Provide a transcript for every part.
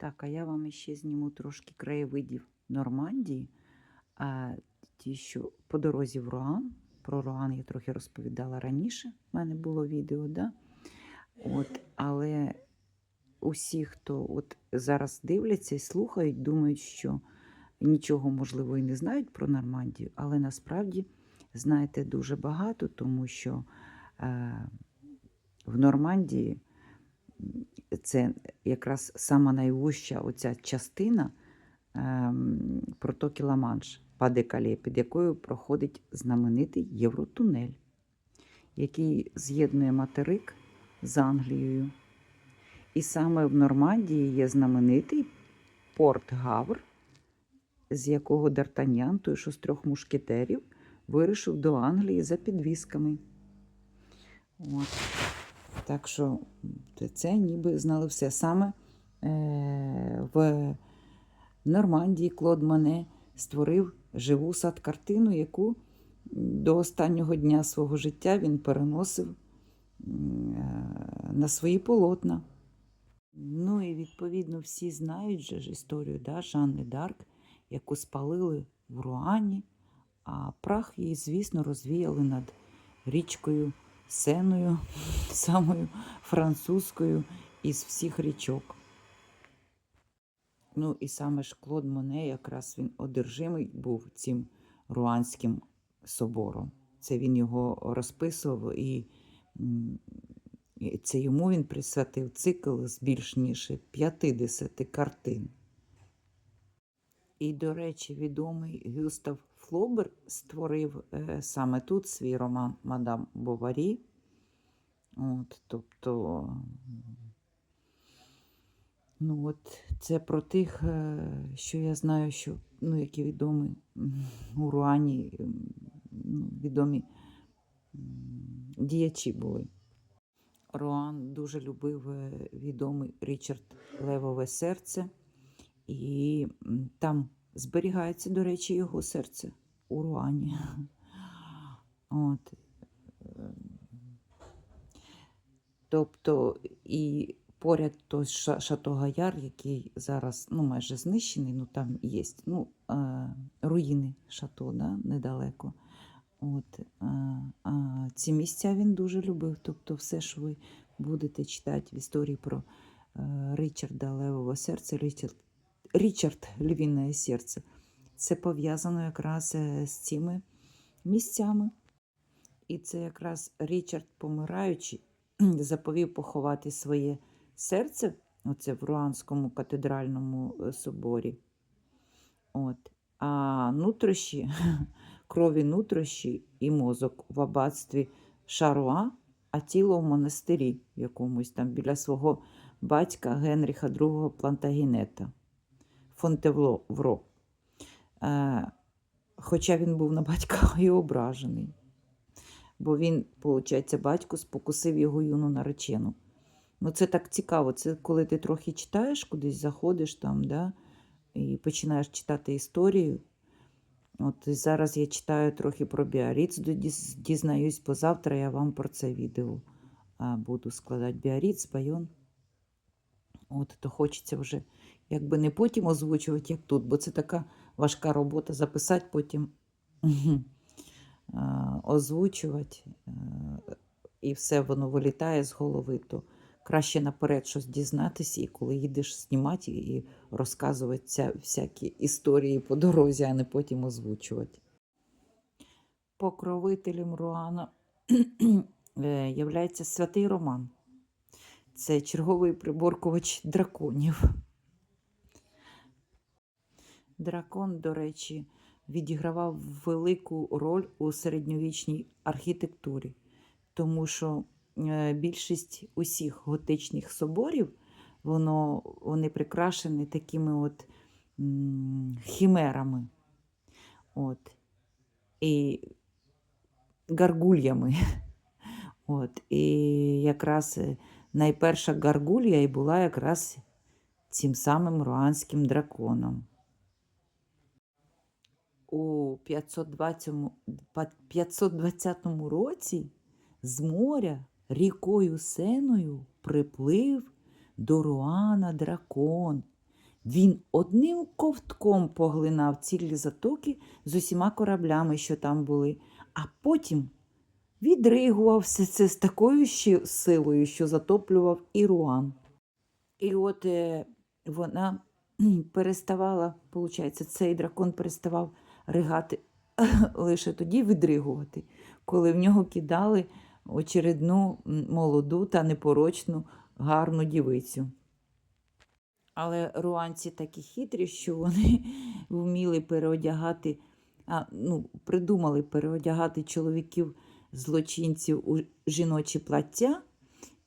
Так, а я вам ще зніму трошки краєвидів Нормандії. А ті, що по дорозі в Руан. Про Руан я трохи розповідала раніше. У мене було відео, да? От, але усі, хто от зараз дивляться і слухають, думають, що нічого можливо і не знають про Нормандію, але насправді знаєте дуже багато, тому що е, в Нормандії це якраз сама найвужча оця частина ем, протоки Ла-Манш, Паде-Кале, під якою проходить знаменитий Євротунель, який з'єднує материк з Англією. І саме в Нормандії є знаменитий порт Гавр, з якого Д'Артаньян, той що з трьох мушкетерів, вирушив до Англії за підвісками. От. Так що це ніби знали все. Саме е, в Нормандії Клод Мане створив живу сад-картину, яку до останнього дня свого життя він переносив е, на свої полотна. Ну і відповідно всі знають же ж історію да, Жанни Дарк, яку спалили в Руані, а прах її, звісно, розвіяли над річкою Сеною, самою французькою із всіх річок. Ну і саме ж Клод Моне, якраз він одержимий був цим руанським собором. Це він його розписував, і це йому він присвятив цикл з більш ніж 50 картин. І, до речі, відомий Гюстав Флобер створив е, саме тут свій роман Мадам Боварі. От, тобто, ну от, це про тих, е, що я знаю, що ну, які відомі у Руані ну, відомі діячі були. Роан дуже любив е, відомий Річард Левове серце, і там зберігається, до речі, його серце у Руані. От. Тобто, і поряд той Шато Гаяр, який зараз ну, майже знищений, ну там є ну, е, руїни шато да, недалеко. От, а, а, ці місця він дуже любив. Тобто, все, що ви будете читати в історії про е, Ричарда Левове серце, Ричард, Річард Львіне серце, це пов'язано якраз е, з цими місцями. І це якраз Річард, помираючи, заповів поховати своє серце, оце в Руанському катедральному е, соборі. От. А нутрощі, крові нутрощі і мозок в аббатстві Шаруа, а тіло в монастирі якомусь там біля свого батька Генріха II Плантагінета Фонтевло. Е, хоча він був на батька і ображений. Бо він, виходить, батько спокусив його юну наречену. Ну, це так цікаво. Це коли ти трохи читаєш, кудись заходиш там, да, і починаєш читати історію. От зараз я читаю трохи про Біаріц, дізнаюсь, бо завтра я вам про це відео буду складати. Біаріц, Байон. От, то хочеться вже якби не потім озвучувати, як тут, бо це така важка робота записати, потім озвучувати, е, і все воно вилітає з голови, то краще наперед щось дізнатися, і коли їдеш знімати і розказувати всякі історії по дорозі, а не потім озвучувати. Покровителем Руана е, являється святий Роман. Це черговий приборкувач драконів. Дракон, до речі, відігравав велику роль у середньовічній архітектурі, тому що е, більшість усіх готичних соборів воно, вони прикрашені такими от хімерами. От. І гаргульями. От. І якраз е, найперша гаргулья і була якраз цим самим руанським драконом. У 520, 520 році з моря рікою Сеною приплив до Руана дракон, Він одним ковтком поглинав цілі затоки з усіма кораблями, що там були, а потім відригував все це з такою ще силою, що затоплював і Руан. І от е, вона переставала, виходить, цей дракон переставав ригати лише тоді відригувати, коли в нього кидали очередну молоду та непорочну гарну дівицю. Але руанці такі хитрі, що вони вміли переодягати, а, ну, придумали переодягати чоловіків злочинців у жіночі плаття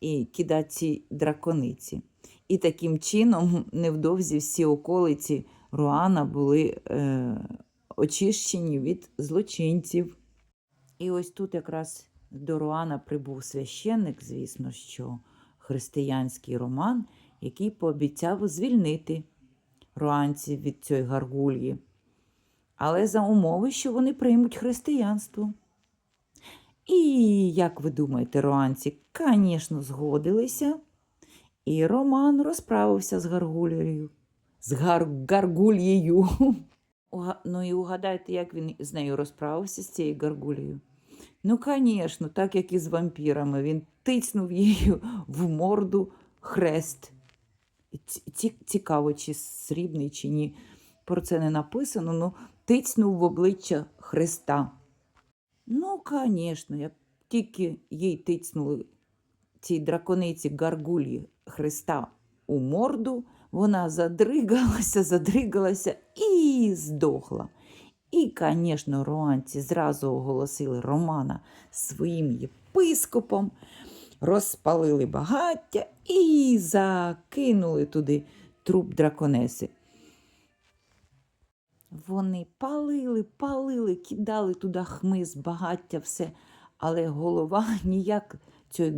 і кидати ці дракониці. І таким чином невдовзі всі околиці Руана були е, очищені від злочинців. І ось тут якраз до Руана прибув священник, звісно, що християнський роман, який пообіцяв звільнити руанців від цієї гаргульї, але за умови, що вони приймуть християнство. І, як ви думаєте, руанці, звісно, згодилися, і Роман розправився з гаргулею. З гар... гаргульєю. Ну і угадайте, як він з нею розправився з цією гаргулею. Ну, звісно, так як і з вампірами, він тицнув її в морду хрест. Цікаво, чи срібний, чи ні. Про це не написано, ну тицнув в обличчя Христа. Ну, звісно, як тільки їй тицнули цій дракониці гаргулі Христа у морду, вона задригалася, задригалася здохла. І, звісно, руанці зразу оголосили Романа своїм єпископом, розпалили багаття і закинули туди труп драконеси. Вони палили, палили, кидали туди хмиз, багаття, все, але голова ніяк цієї